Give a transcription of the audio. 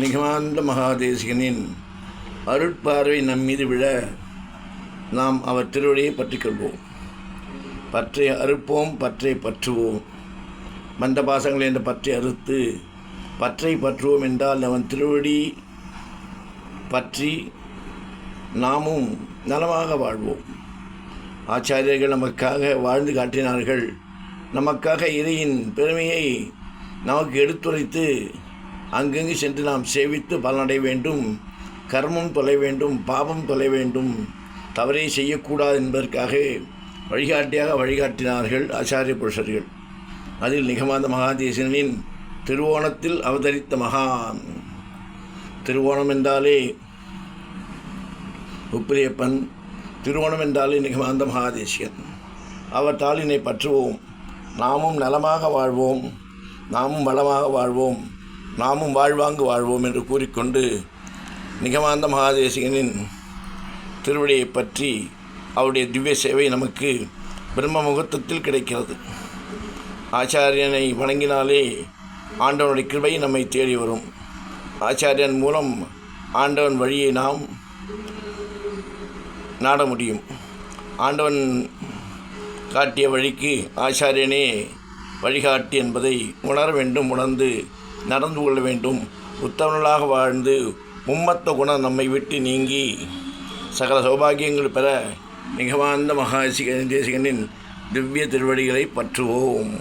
நிகமாந்த மகாதேசிகனின் அருட்பார்வை நம் மீது விழ நாம் அவர் திருவடியை பற்றிக்கொள்வோம். பற்றை அறுப்போம் பற்றை பற்றுவோம். மந்த பாசங்கள் என்ற பற்றை அறுத்து பற்றை பற்றுவோம் என்றால் அவன் திருவடி பற்றி நாமும் நலமாக வாழ்வோம். ஆச்சாரியர்கள் நமக்காக வாழ்ந்து காட்டினார்கள். நமக்காக இறையின் பெருமையை நமக்கு எடுத்துரைத்து அங்கங்கு சென்று நாம் சேவித்து பலனடைய வேண்டும் கர்மம் தொலை வேண்டும் பாபம் தொலை வேண்டும் தவறை செய்யக்கூடாது என்பதற்காக வழிகாட்டியாக வழிகாட்டினார்கள் ஆச்சாரிய புருஷர்கள். அதில் நிகமாந்த மகாதேசனின் திருவோணத்தில் அவதரித்த மகா திருவோணம் என்றாலே உப்பிரியப்பன் திருவோணம் என்றாலே நிகமாந்த மகாதேசியன் அவர் தாளினை பற்றுவோம் நாமும் நலமாக வாழ்வோம் நாமும் வளமாக வாழ்வோம். நாமும் வாழ்வாங்கு வாழ்வோம் என்று கூறிக்கொண்டு நிகமாந்த மகாதேசிகனின் திருவடியை பற்றி அவருடைய திவ்ய சேவை நமக்கு பிரம்ம முகூர்த்தத்தில் கிடைக்கிறது. ஆச்சாரியனை வணங்கினாலே ஆண்டவனுடைய கிருபை நம்மை தேடி வரும். ஆச்சாரியன் மூலம் ஆண்டவன் வழியை நாம் நாட முடியும். ஆண்டவன் காட்டிய வழிக்கு ஆச்சாரியனே வழிகாட்டி என்பதை உணர வேண்டும் உணர்ந்து நடந்து கொள்ள வேண்டும். உத்தமர்களாக வாழ்ந்து மும்மத்த குணம் நம்மை விட்டு நீங்கி சகல சௌபாகியங்கள் பெற மிகவாந்த மகா தேசிகனின் திவ்ய திருவடிகளை பற்றுவோம்.